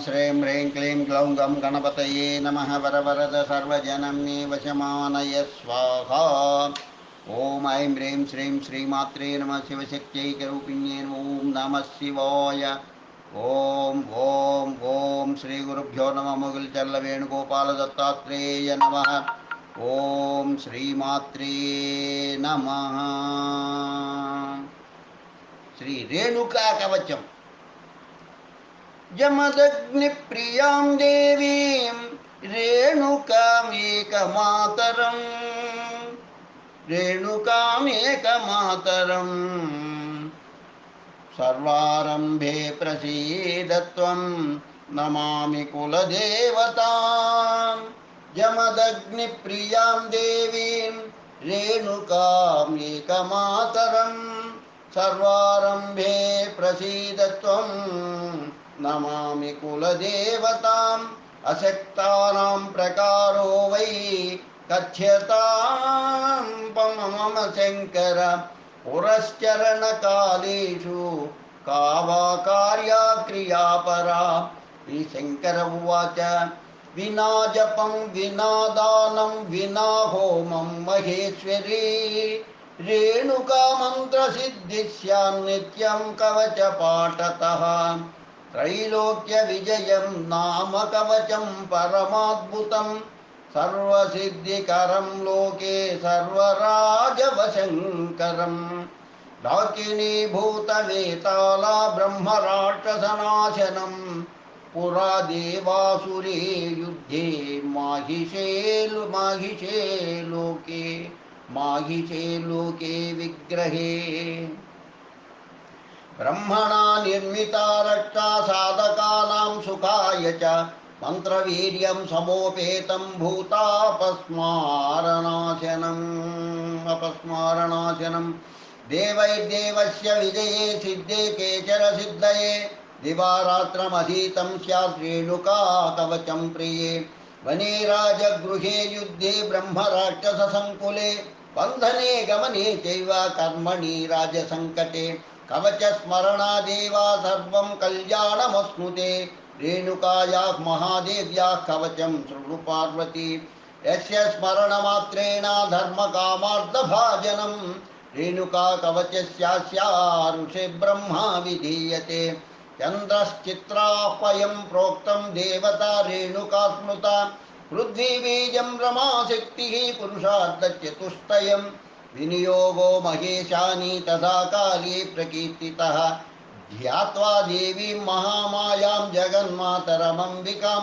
श्रीं ह्रीं क्लीं ग्लौं गणपत गणपतये नमः वरवरद सर्वजनम्ने वशमानय स्वाहा। ॐ ऐं ह्रीं श्रीं श्रीमात्रे नमः ओं नम ॐ नमः शिवाय। ॐ ॐ ॐ श्रीगुरुभ्यो नमः मुगुल्चल्लवेणुगोपालदत्तात्रेय नमः। ॐ श्रीमात्रे नमः। श्रीरेणुका कवचम यमदग्निप्रियाँ देवीं रेणुकामेकमातरम्। रेणुकामेकमातरम्। सर्वारम्भे प्रसीदत्वं नमामि कुलदेवतां यमदग्निप्रियाँ देवीं रेणुकामेकमातरं सर्वारम्भे प्रसीदत्वम् नमामि कुलदेवताम् अशक्तानां प्रकारो वै कथ्यतां मम शङ्कर पुरश्चरणकालेषु का वा कार्या क्रियापरा श्रीशङ्कर उवाच, विना जपं, विना दानं, विना होमं महेश्वरी। रेणुकामन्त्रसिद्धिस्यां नित्यं कवचपाठतः। त्रैलोक्यविजयं नाम कवचं परमाद्भुतं सर्वसिद्धिकरं लोके सर्वराजवशङ्करं। डाकिनीभूतवेताला ब्रह्मराक्षसनाशनं, पुरा देवासुरे युद्धे माहिषे माहिषे लोके माहिषे लोके विग्रहे। ब्रह्मणा निर्मिता रक्षा साधकानां सुखाय च मन्त्रवीर्यं समोपेतं भूतापस्मारणाशनम् अपस्मारणाशनं देवैर्देवस्य विजये सिद्धे केचन सिद्धये, दिवारात्रमधीतं स्यात् कवचं प्रिये। वने राजगृहे युद्धे ब्रह्मराक्षससङ्कुले, बन्धने गमने चैव कर्मणि राजसङ्कटे। कवचस्मरणादेव सर्वं कल्याणमश्नुते रेणुकायाः महादेव्याः कवचं शृणु पार्वती यस्य स्मरणमात्रेण धर्मकामार्थभाजनं रेणुका कवचस्यास्यारुषे ब्रह्मा विधीयते। चन्द्रश्चित्राह्वयं प्रोक्तं देवता रेणुका स्मृता। पृथ्वीबीजं रमाशक्तिः पुरुषार्थचतुष्टयं विनियोगो महेशानी तथा काले प्रकीर्तितः। ध्यात्वा देवीं महामायां जगन्मातरमम्बिकां,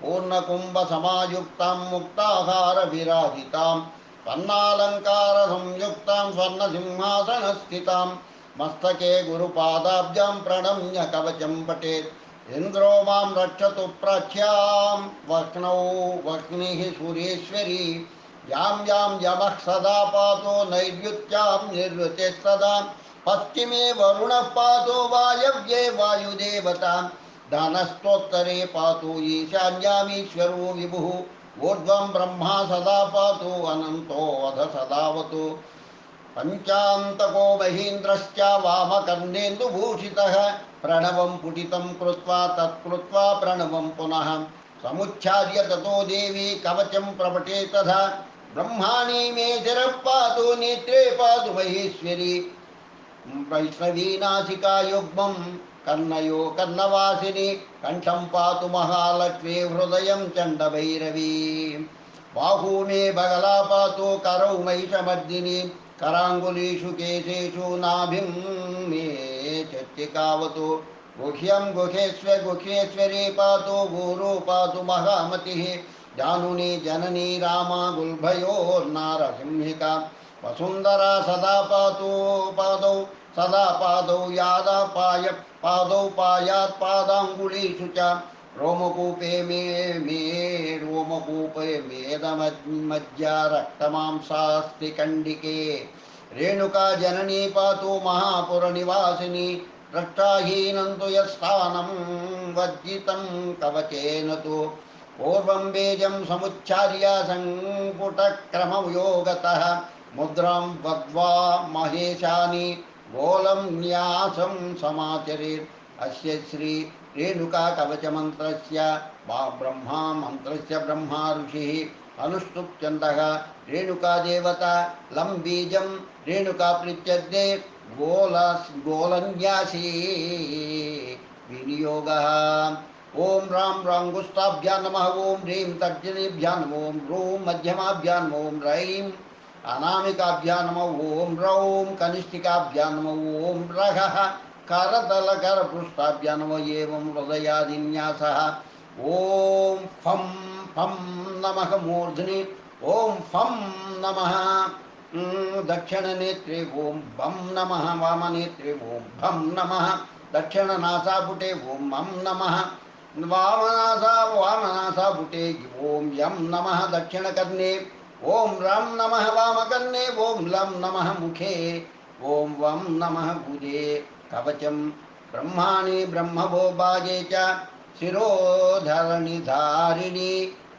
पूर्णकुम्भसमायुक्तां मुक्ताहारविराजितां स्वर्णालङ्कारसंयुक्तां स्वर्णसिंहासनस्थितां, मस्तके गुरुपादाब्जां प्रणम्य कवचं पठेत् इन्द्रो माँ रक्षतु प्रख्यां वक्नौ वह्निः सुरेश्वरी यां यां यमः सदा पातो नैर्युत्यां निर्वृते सदा। पश्चिमे वरुणः पातो वायव्ये वायुदेवता। धनस्तोत्तरे पातु ईशान्यामीश्वरो विभुः। ऊर्ध्वं ब्रह्मा सदा पातु अनन्तोऽध सदावतु। पञ्चान्तको महीन्द्रश्च वामकर्णेन्दुभूषितः। प्रणवं पुटितं कृत्वा, तत्कृत्वा प्रणवं पुनः। समुच्छार्य ततो देवी कवचं प्रपटे तथा। ब्रह्माणि मे शिरः पातु नेत्रे पातु महेश्वरी वैष्णवीनासिका युग्मं, कर्णयो कर्णवासिनि, कण्ठं पातु महालक्ष्मी, हृदयं चण्डभैरवी। बाहू मे बगला पातु करौ महिषमर्दिनी, कराङ्गुलीषु केशेषु नाभिं मे चत्तिकावतु। गुह्यं गुहेश्व गुह्येश्वरी पातु, गुरु पातु महामतिः। जानुनी जननी रामा गुल्भयोर्नारसिंहिका। वसुन्धरा सदा पातु पादौ, सदा पादौ यादा पाय, पादौ पायात् पादाङ्गुलीषु च। रोमकूपे मे मे, रोमकूपे मेदमज्जा रक्तमांसास्ति कण्डिके। रेणुका जननी पातु महापुरनिवासिनी रक्षाहीनं तु यत्स्थानं, वर्जितं कवचेन तु। पूर्वं बीजं समुच्चार्य सङ्कुटक्रमयोगतः मुद्रां बद्ध्वा महेशानि गोलं न्यासं समाचरेत्। अस्य श्री रेणुका कवचमन्त्रस्य वा ब्रह्मा ऋषिः अनुष्टुप् छन्दः रेणुका देवता, लं बीजं रेणुका प्रीत्यर्थे गोलास् गोलन्यासी। विनियोगः। ॐ रां राङ्गुष्ठाभ्यां नमः ॐ ह्रीं तर्जनीभ्यां नमो ॐ ह्रूं मध्यमाभ्यां नमो ॐ रैं अनामिकाभ्यां नमः ॐ रौं कनिष्ठिकाभ्यां नमः ॐ रघः करतलकरपृष्ठाभ्यां नमो एवं हृदयादिन्यासः। ॐ फं फं नमः मूर्ध्नि ॐ फं नमः ं, दक्षिणनेत्रे ॐ भं नमः वामनेत्रे ॐ भं नमः। दक्षिणनासापुटे ॐ मं नमः। वामनासा वामनासापुटे ॐ यम नमः दक्षिणकर्णे ॐ रं नमः वामकर्णे ॐ लं नमः मुखे ॐ वम नमः बुधे कवचं ब्रह्माणि ब्रह्मभोभागे च शिरोधरणिधारिणि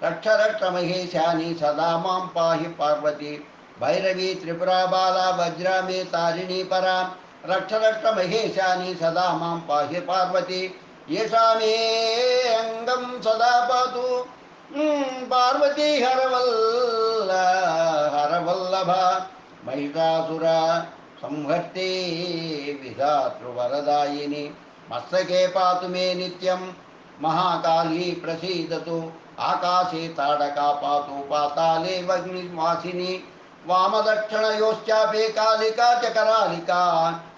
रक्ष रक्ष महेशानि सदा माँ पाहि पार्वती भैरवी त्रिपुरा बाला वज्रा मे तारिणी परा रक्ष महेशानि सदा माँ पाहि पार्वती येषा मे अङ्गं सदा पातु पार्वती हरवल्ल, हरवल्लभ, महिषासुरा, संहर्ते, विधातृवरदायिनि मस्तके पातु मे नित्यं, महाकाली प्रसीदतु, आकाशे ताडका पातु, पाताले वग्निवासिनी, वामदक्षिणयोश्चापि कालिका च करालिका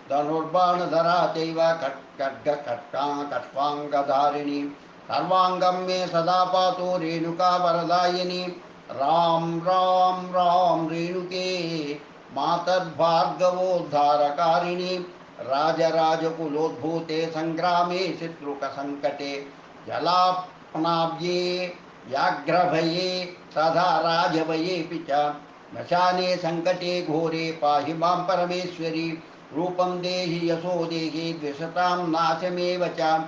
धनुर्बाणधरा चैव खट् खड्गखट्का कट्वाङ्गधारिणी सर्वाङ्गं मे सदा पातु रेणुका वरदायिनी रां रां रां रेणुके, मातर्भार्गवोद्धारकारिणि। राजराजकुलोद्भूते सङ्ग्रामे शत्रुकसङ्कटे। जलाप्नाब्जे व्याघ्रभये, सदा राजभयेऽपि च। नशाने सङ्कटे घोरे पाहि माँ परमेश्वरि। रूपं देहि यशो देहि द्विषतां नाशमेव च।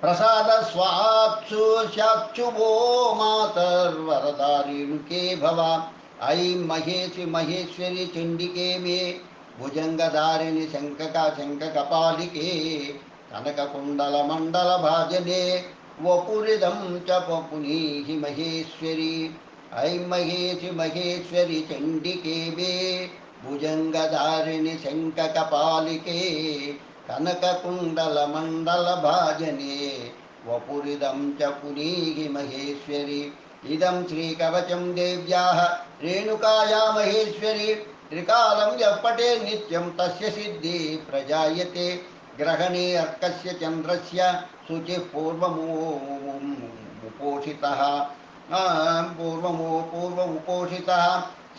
प्रसाद स्वाप्सु शाक्षुभो मातर्वरदारिणुके भव। ऐं महेशि महेश्वरि चण्डिके मे। भुजङ्गधारिणि शङ्कका शङ्ककपालिके। कनककुण्डलमण्डलभाजने। वपुरिदं च पुनीहि महेश्वरि। ऐं महेशि महेश्वरि चण्डिके मे। भुजङ्गधारिणि शङ्ककपालिके कनककुण्डलमण्डलभाजने वपुरिदं च पुनीहि महेश्वरि, इदं श्रीकवचं देव्याः, रेणुकाया महेश्वरि, त्रिकालं यः पटे नित्यं तस्य सिद्धिः प्रजायते, ग्रहणे अर्कस्य चन्द्रस्य शुचिः पूर्वमुपोषितः पूर्वमु पूर्वमुपोषितः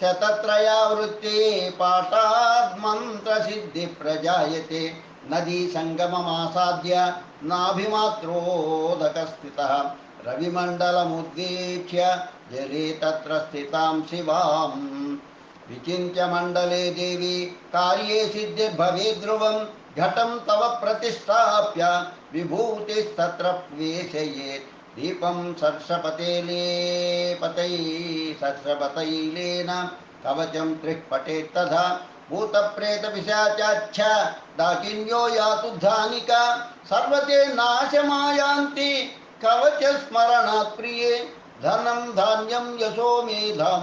शतत्रयावृत्ते पाठात् मन्त्रसिद्धिः प्रजायते नदी सङ्गममासाद्य नाभिमात्रोदकस्थितः। रविमण्डलमुद्वीक्ष्य जले तत्र स्थितां शिवाम्। विचिन्त्य मण्डले देवी कार्ये ध्रुवं। घटं तव प्रतिष्ठाप्य विभूतिस्तत्र दीपं सर्षपतेले पतै सर्षपतैलेन कवचं त्रिः पठेत् तथा भूतप्रेतपिशाचाच्छ दाकिन्यो यातु धानिका सर्वते नाशमायान्ति कवचस्मरणात् प्रिये, धनं धान्यं यशो मेधां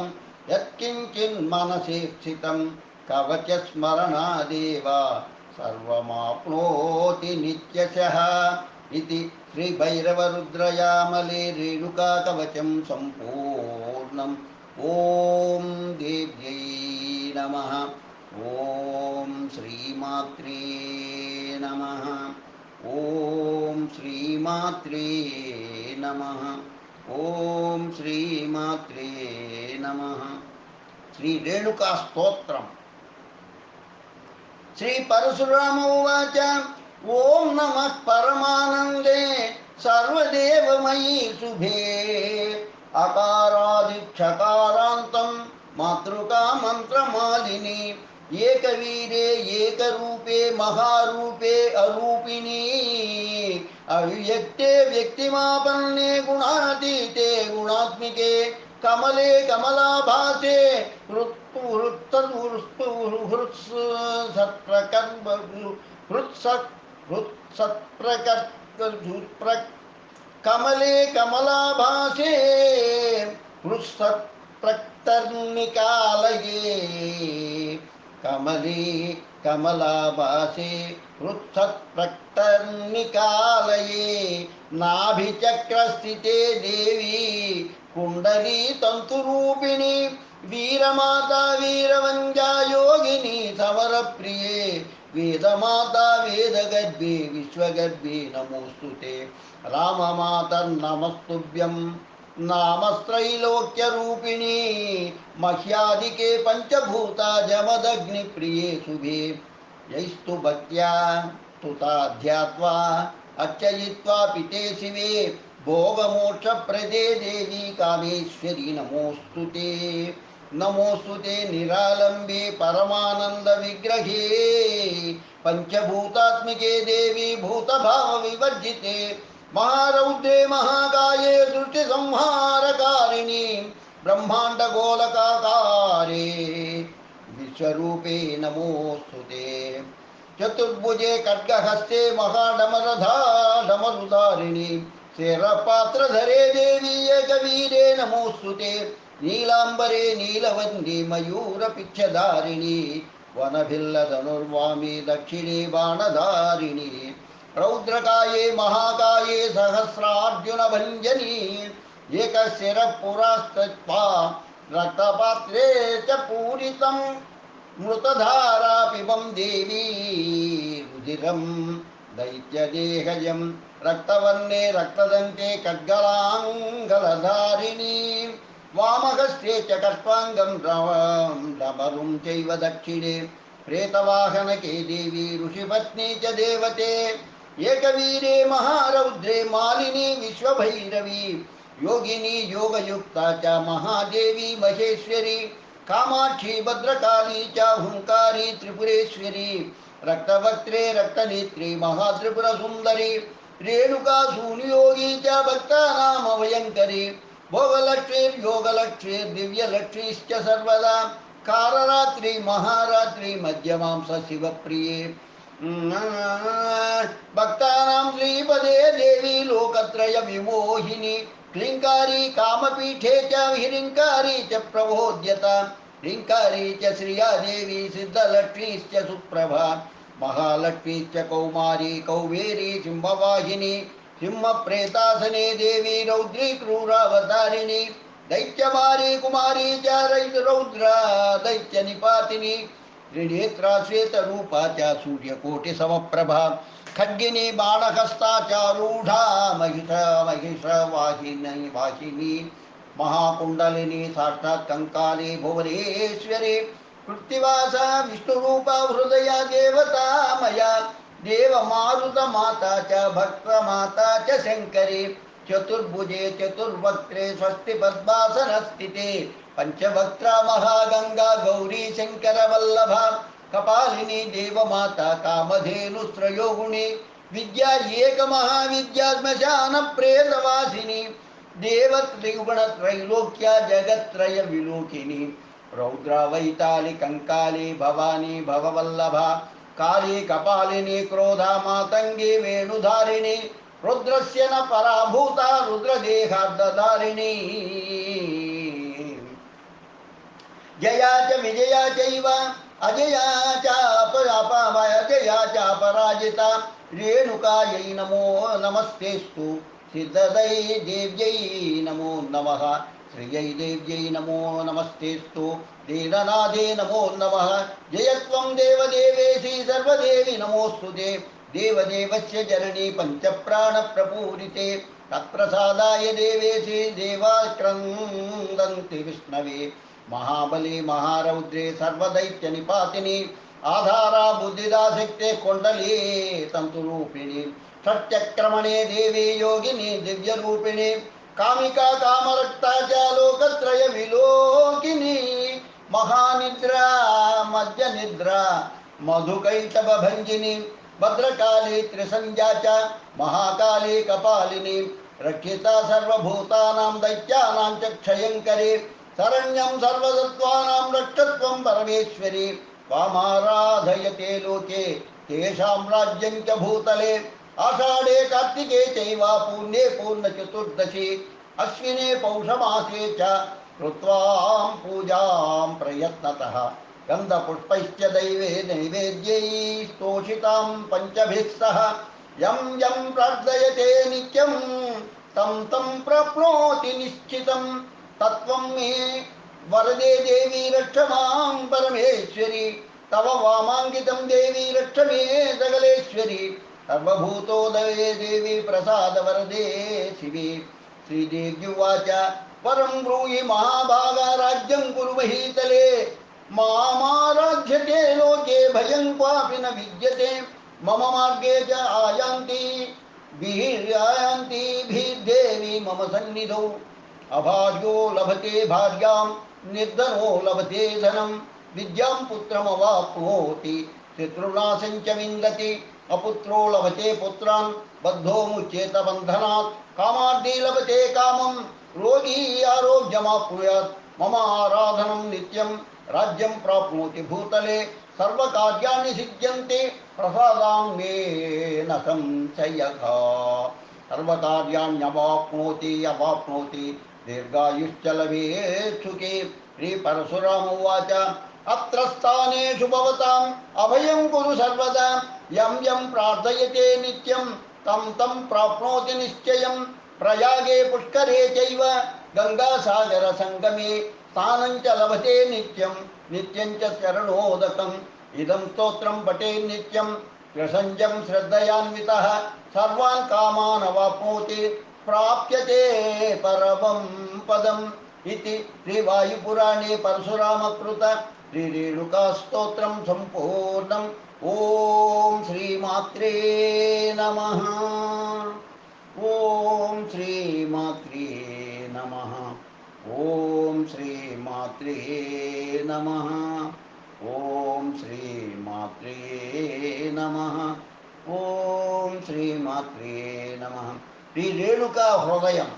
यत्किञ्चिन्मनसि स्थितं कवचस्मरणादेव सर्वमाप्नोति नित्यशः। इति श्रीभैरवरुद्रयामले रेणुकाकवचं सम्पूर्णम्। ॐ देव्यै नमः। ॐ श्रीमात्रे नमः। ॐ श्रीमात्रे नमः। ॐ श्रीमात्रे नमः। श्रीरेणुकास्तोत्रम् श्रीपरशुराम उवाच। ॐ नमः परमानन्दे सर्वदेवमयी शुभे। अकारादिक्षकारान्तं मातृका मन्त्रमालिनी एकवीरे एकरूपे महारूपे अरूपिणी अव्यक्ते व्यक्तिमापन्ने गुणातीते गुणात्मिके, कमले कमलाभासे हृत्सत्प्रकर्म हृत्स हृत्सत्प्रकर्प्र कमले कमलाभासे हृत्सत्प्रक्तर्निकालये कमले कमलाभासे हृत्सत्प्रक्तर्निकालये नाभिचक्रस्थिते देवी कुण्डली तन्तुरूपिणी वीरमाता वीरवञ्जा योगिनी समरप्रिये। वेदमाता वेदगर्भे विश्वगर्भे नमोऽस्तु ते राममातर्नमस्तुभ्यं नामस्त्रैलोक्यरूपिणी, मह्यादिके पञ्चभूता, जमदग्निप्रिये शुभे। यैस्तु भक्त्या तुता ध्यात्वा अर्चयित्वा पिते शिवे। भोगमोक्षप्रदे देवी कामेश्वरी नमोऽस्तु ते नमोऽस्तु ते निरालम्बे परमानन्दविग्रहे। पञ्चभूतात्मिके देवी भूतभावविवर्जिते महारौद्रे महाकाये दृष्टिसंहारकारिणि, ब्रह्माण्डगोलकाकारे। विश्वरूपे नमोऽस्तु ते। चतुर्भुजे खड्गहस्ते महाडमरधाडमरुधारिणि शेरपात्रधरे देवी एकवीरे नमोऽस्तु ते। नीलाम्बरे नीलवन्दी मयूरपिच्छधारिणि, वनभिल्लधनुर्वामी, दक्षिणे बाणधारिणि, रौद्रकाये, महाकाये, सहस्रार्जुनभञ्जनी एकशिरः पुरास्तत्वा रक्तपात्रे च पूरितं मृतधारा पिबं देवी रुधिरं दैत्यदेहजं रक्तवर्णे रक्तदन्ते खड्गलाङ्गलधारिणी। वामहस्ते च कट्वाङ्गं डमरुं चैव दक्षिणे। प्रेतवाहनके देवी ऋषिपत्नी च देवते। एकवीरे महारौद्रे मालिनी विश्वभैरवी। योगिनी योगयुक्ता च महादेवी महेश्वरी। कामाक्षी भद्रकाली च हुङ्कारी त्रिपुरेश्वरी। रक्तवक्त्रे रक्तनेत्री महात्रिपुरसुन्दरी। रेणुका सूनियोगी च भक्तानामभयङ्करी। भोगलक्ष्मीर्योगलक्ष्मीर्दिव्यलक्ष्मीश्च सर्वदा। कालरात्रि, महारात्रि, मध्यमांस शिवप्रिये। भक्तानां श्रीपदे देवी, लोकत्रय विमोहिनी। क्लिङ्कारी, कामपीठे च हिरिङ्कारी च प्रबोध्यता। ह्रीङ्कारी च श्रिया देवी, सिद्धलक्ष्मीश्च सुप्रभा। महालक्ष्मीश्च कौमारी, कौवेरी, सिंहवाहिनी। सिंहप्रेतासने देवी रौद्री क्रूरावतारिणी दैत्यमारी कुमारी च रौद्रा दैत्य निपातिनी त्रिनेत्रा श्वेतरूपा च सूर्यकोटिसमप्रभा खड्गिनी बाणहस्ता चारूढा महिष महिषवाहिनी वाहिनी, महाकुण्डलिनी साक्षात् कङ्काली भुवनेश्वरी, कृत्तिवासा विष्णुरूपा हृदया देवता मया देवमारुतमाता च भक्तमाता च शङ्करी चतुर्भुजे, चतुर्वक्त्रे स्वस्ति पद्मासनस्थिते पञ्चवक्त्रा महागंगा, गौरी शङ्करवल्लभा कपालिनी, देवमाता कामधेनुस्त्रयोगुणि विद्या एक महाविद्या श्मशान एकमहाविद्या, श्मशानप्रेतवासिनी देवत्रिगुणत्रैलोक्या जगत्त्रय विलोकिनी रौद्रा वैताली कङ्काली भवानी, भववल्लभा काली कपालिनी क्रोधा मातङ्गी वेणुधारिणी, रुद्रस्य न पराभूता रुद्रदेहार्धधारिणी जया च विजया चैव, अजया चापरापामय अजया चापराजिता रेणुकायै नमो नमस्तेस्तु सिद्धदै देव्यै नमो नमः। श्रियै देव्यै नमो नमस्तेस्तु दीननाथे नमो नमः। जयत्वं देवदेवेशी सर्वदेवि नमोऽस्तु ते। देवदेवस्य जननी पञ्चप्राणप्रपूरिते। तत्प्रसादाय देवेशि देवाक्रन्दन्ति विष्णवे। महाबली, महारौद्रे सर्वदैत्यनिपातिनि आधारा बुद्धिदाशक्ते कुण्डली तन्तुरूपिणि षट्चक्रमणे देवी, योगिनी, दिव्यरूपिणि कामिका कामरक्ता च लोकत्रय विलोकिनी महानिद्रा, मध्यनिद्रा मधुकैटभञ्जिनी भद्रकाली त्रिसंज्ञा च, महाकाली कपालिनी, रक्षिता सर्वभूतानां दैत्यानां च क्षयङ्करी, शरण्यं सर्वसत्त्वानां रक्षत्वं परमेश्वरी त्वामाराधयते लोके, तेषां राज्यं च भूतले। आषाढे कार्तिके चैव पुण्ये पूर्णचतुर्दशी, अश्विने पौषमासे च कृत्वां पूजां प्रयत्नतः। गन्धपुष्पैश्च दैवे नैवेद्यैः स्तोषितां पञ्चभिः सह। यं यं प्रार्थयते नित्यं, तं तं प्राप्नोति निश्चितं। तत्त्वं मे वरदे देवी रक्ष परमेश्वरी। तव वामाङ्कितं देवी रक्ष मे सकलेश्वरी सर्वभूतोदये देवी प्रसादवरदे शिवे। श्रीदेव्युवाच परं ब्रूहि महाभागा राज्यं कुरु महीतले मामाराध्यते लोके भयं क्वापि न विद्यते। मम मार्गे च आयान्ति, वीर्यायान्ति भीर्देवी मम सन्निधौ। अभार्यो लभते भार्यां निर्धनो लभते धनं। विद्यां पुत्रमवाप्नोति, शत्रुनाशं च विन्दति। अपुत्रो लभते पुत्रान्, बद्धो मुच्येत बन्धनात् कामार्धी लभते कामं, रोगी आरोग्यमाप्नुयात् मम आराधनं नित्यं, राज्यं प्राप्नोति भूतले। सर्वकार्याणि सिद्ध्यन्ति, प्रसादां मे न संशयः। सर्वकार्याण्यवाप्नोति, अवाप्नोति, दीर्घायुश्च लभेत् सुखे। श्रीपरशुराम उवाच अत्र स्थानेषु भवताम्, अभयं कुरु सर्वदा। यं यं प्रार्थयते नित्यं, तं तं प्राप्नोति निश्चयं। प्रयागे पुष्करे चैव गङ्गासागरसङ्गमे स्थानं च लभते नित्यं नित्यं च शरणोदकम्। इदं स्तोत्रं पठे नित्यं प्रसञ्जं श्रद्धयान्वितः, सर्वान् कामान् अवाप्नोति, प्राप्यते परमं पदम् इति श्रीवायुपुराणे परशुरामकृत। श्रीरेणुकास्तोत्रं सम्पूर्णम्। ॐ श्रीमात्रे नमः। ॐ श्रीमात्रे नमः। ॐ श्रीमात्रे नमः। ॐ श्रीमात्रे नमः। ॐ श्रीमात्रे नमः। श्रीरेणुका हृदयम्।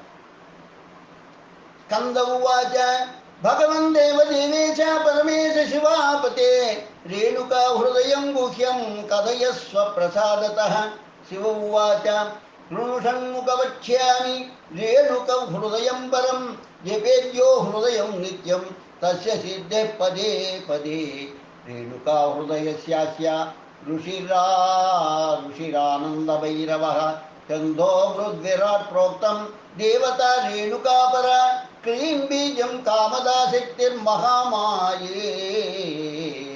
स्कन्द उवाच। भगवन् देवदेवेश परमेश शिवापते। रेणुका हृदयं गुह्यं कथयस्व प्रसादतः। शिव उवाच शृणुषण्मुखवक्ष्यामि रेणुक हृदयं परं जपेद्यो हृदयं नित्यं, तस्य सिद्धे पदे पदे। रेणुका हृदयस्यास्य ऋषिरा, ऋषिरानन्दभैरवः छन्दो हृद्विराट् प्रोक्तं, देवता रेणुकापरा क्लीं बीजं कामदा शक्तिर्महामायेति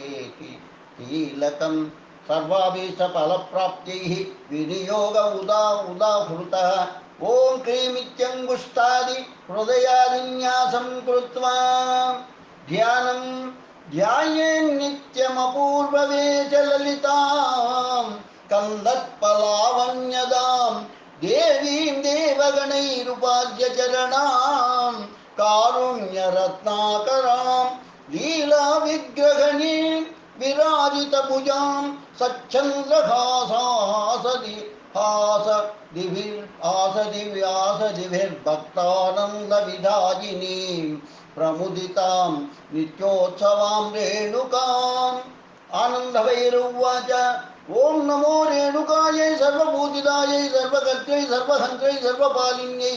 कीलकं सर्वाभीष्टफलप्राप्त्यैः विनियोग उदा उदाहृतः ॐ क्लीमित्यङ्गुष्ठादि हृदयादिन्यासं कृत्वा ध्यानं ध्यायेन्नित्यमपूर्ववेशललितां कन्दत्पलावण्यदां देवीं देवगणैरुपाद्य चरणां कारुण्यरत्नाकरां लीलाविग्रहणीं विराजितभुजां सच्छन्द्रहासासदि हास दिभिर् आसदिव्यासदिभिर्भक्तानन्दविधायिनीं प्रमुदितां नित्योत्सवां रेणुकाम् आनन्दभैरुवाच ॐ नमो रेणुकायै, सर्वभूतिदायै, सर्वकर्त्यै सर्वहन्त्रै सर्वपालिन्यै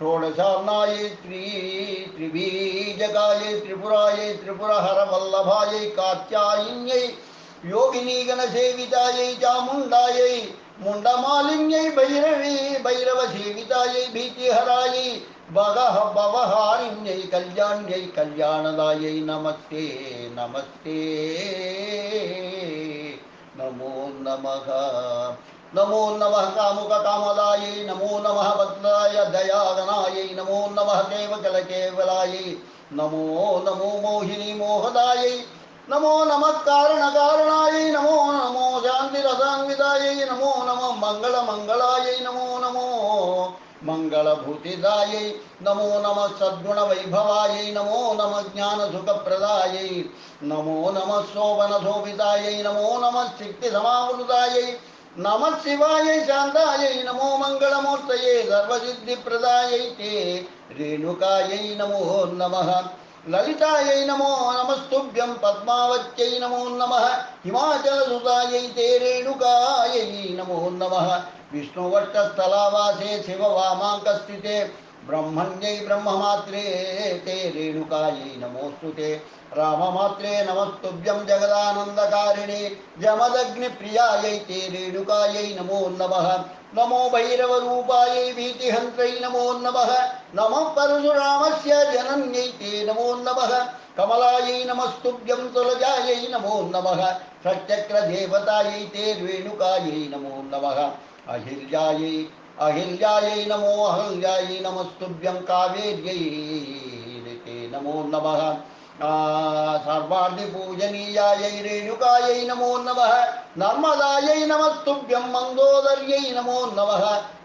षोडशार्णायै त्रि त्रिबीजकायै, त्रिपुरायै, त्रिपुरहरवल्लभायै, कात्यायिन्यै, योगिनीगणसेवितायै, चामुण्डायै, मुण्डमालिन्यै, भैरवी भैरवसेवितायै, भीतिहरायै भगः भवहारिण्यै कल्याण्यै, कल्याणदायै, नमस्ते नमस्ते। नमो नमः। नमो नमः कामुककामदायै नमो नमः भद्राय दयागणायै, नमो नमः केवकलकेवलायै नमो नमो मोहिनी मोहदायै, नमो नम नमः कारणकारणायै, नमो नमो शान्तिरसान्वितायै, नमो नमः मङ्गलमङ्गलायै नमो नमो मङ्गलभूतिदायै नमो नमः सद्गुणवैभवायै, नमो नम नमः ज्ञानसुखप्रदायै, नमो नमः शोभनशोभितायै, नमो नमः सिद्धिसमावृतायै नमः शिवाय शांताय नमो मङ्गलमूर्तये सर्वसिद्धिप्रदायै ते रेणुकायै नमो नम, ललितायै नमो नमस्तुभ्यं पद्मावत्यै नमो नमः, हिमाचलसुतायै ते रेणुकायै नमो नमः। विष्णुवर्षस्थलावासे शिववामाङ्कस्थिते ब्रह्मण्यै ब्रह्ममात्रे ते रेणुकायै नमोऽस्तु ते। राममात्रे नमस्तुभ्यं जगदानन्दकारिणे जमदग्निप्रियायै ते रेणुकायै नमो नमः। नमो भैरवरूपायै भीतिहन्त्रै नमो नमः। नमः परशुरामस्य जनन्यै ते नमो नमः। कमलायै नमस्तुभ्यं तुलजायै नमो नमः। षट्चक्रदेवतायै ते रेणुकायै नमो नमः। अहिल्यायै अहिल्यायै नमो अहल्यायै नमस्तुभ्यं कावेर्यै नमो नमः। सर्वार्धिपूजनीयायै रेणुकायै नमो नमः। नर्मदायै नमस्तुभ्यं मन्दोदर्यै नमो नमः।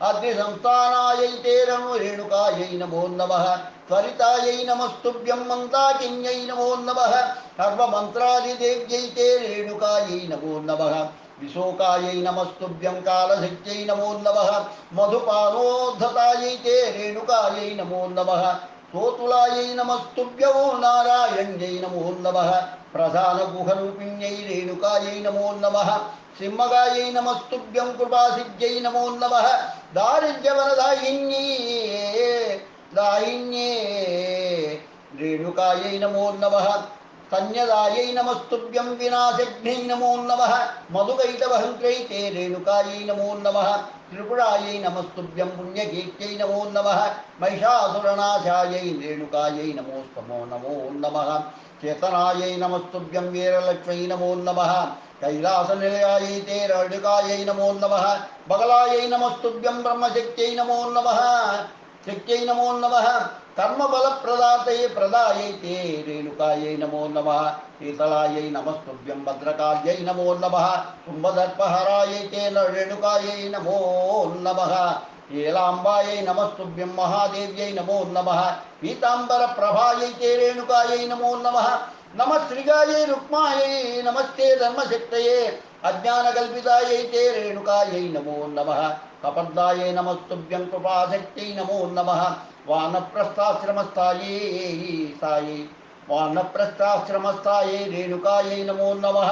अग्निसंस्थानायै ते रेणुकायै नमो नमः। त्वरितायै नमस्तुभ्यं मन्दाकिन्यै नमो नमः। सर्वमन्त्रादिदेव्यै ते रेणुकायै नमो नमः। विशोकायै नमस्तुभ्यं कालशक्त्यै नमो नमः, मधुपानोद्धतायै ते रेणुकायै नमो नमः स्तोतुलायै नमस्तुभ्यो नारायण्यै नमो नमः, प्रधानगुहरूपिण्यै रेणुकायै नमो नमः, सिंहगायै नमस्तुभ्यं कृपासिद्ध्यै नमो नमः, दारिद्र्यवरदायिन्ये, दायिन्ये, रेणुकायै नमो नमः। कन्यदायै नमस्तुभ्यं विनाशघ्नै नमो नमः मधुकैटवहन्त्रै ते रेणुकायै नमो नमः, त्रिपुरायै नमस्तुभ्यं पुण्यकीर्त्यै नमो नमः, महिषासुरनाशायै रेणुकायै नमोस्तमो नमो नमः, चेतनायै नमस्तुभ्यं वीरलक्ष्मै नमो नमः, कैलासनिलयायै ते रेणुकायै नमो नमः, बगलायै नमस्तुभ्यं ब्रह्मशक्त्यै नमो नमः शक्त्यै नमो नमः कर्मबलप्रदातये प्रदायै ते रेणुकायै नमो नमः शीतलायै नमस्तुभ्यं भद्रकाल्यै नमो नमः, कुम्भदर्पहरायै ते रेणुकायै नमो नमः, नीलाम्बायै नमस्तुभ्यं महादेव्यै नमो नमः, पीताम्बरप्रभायै ते रेणुकायै नमो नमः नमः श्रीगायै रुक्मायै नमस्ते धर्मशक्तये, अज्ञानकल्पितायै ते रेणुकायै नमो नमः। कपद्दायै नमस्तुभ्यं कृपाशक्त्यै नमो नमः। वानप्रस्थाश्रमस्थायै सायै। वानप्रस्थाश्रमस्थायै रेणुकायै नमो नमः।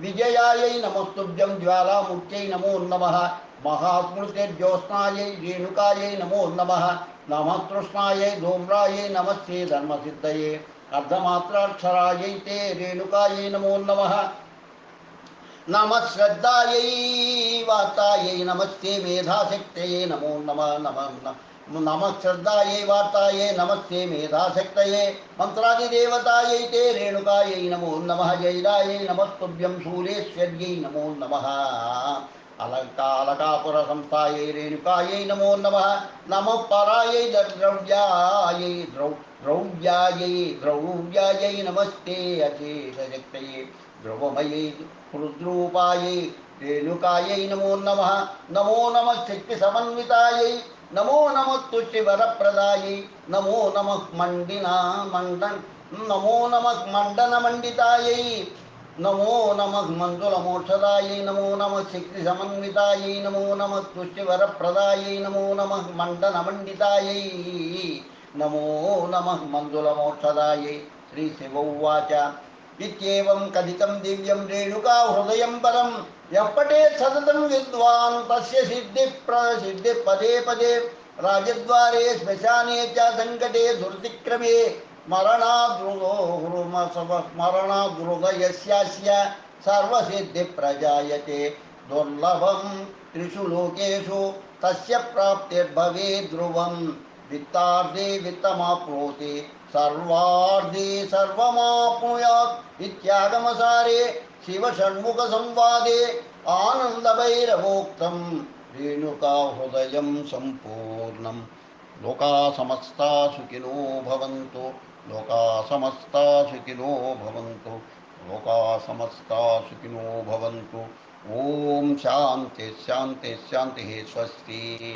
विजयायै नमस्तुभ्यं ज्वालामुख्यै नमो नमः। महास्मृतिर्ज्योत्स्नायै रेणुकायै नमो नमः। नमः कृष्णायै धूम्रायै नमस्ते धर्मसिद्धये। अर्धमात्राक्षरायै ते रेणुकायै नमो नमः। नमः श्रद्धायै वार्तायै नमस्ते मेधाशक्तये नमो नमः नमः नमः श्रद्धायै वार्तायै नमस्ते मेधाशक्तये मन्त्रादिदेवतायै ते रेणुकायै नमो नमः जैरायै नमस्तुभ्यं शूलेश्वर्यै नमो नम नमः अलङ्कालकापुरसंस्थायै रेणुकायै नमो नमः नमः परायै द्रव्यायै द्रौ द्रौव्यायै द्रौव्यायै नमस्ते अशेषशक्तये ध्रुवमयै रुद्रूपायै, रेणुकायै नमो नमः नमो नमः शक्तिसमन्वितायै नमो नमः तुष्टिवरप्रदायै नमो नमः मण्डिना मण्डन, नमो नमः मण्डनमण्डितायै, नमो नमः मण्डुलमोक्षदायै नमो नमः शक्तिसमन्वितायै नमो नमः तुष्टिवरप्रदायै नमो नमः मण्डनमण्डितायै, नमो नमः मण्डुलमोक्षदायै श्रीशिव उवाच। इत्येवं कथितं दिव्यं रेणुका हृदयं परं यः पठेत् सततं विद्वान् तस्य सिद्धिः प्रसिद्धिः पदे पदे राजद्वारे श्मशाने च सङ्कटे दुर्तिक्रमे स्मरणादृगयस्यास्य सर्वसिद्धिप्रजायते। दुर्लभं त्रिषु लोकेषु तस्य प्राप्तिर्भवेत् ध्रुवं वित्तार्थे वित्तमाप्नोति। सर्वार्धे सर्वमाप्नुयात् इत्यागमसारे शिवषण्मुखसंवादे आनन्दभैरवोक्तं रेणुका हृदयं सम्पूर्णं लोका समस्ता सुखिनो भवन्तु लोका समस्ता सुखिनो भवन्तु लोका समस्ता सुखिनो भवन्तु। ॐ शान्ति शान्ति, शान्तिः स्वस्ति।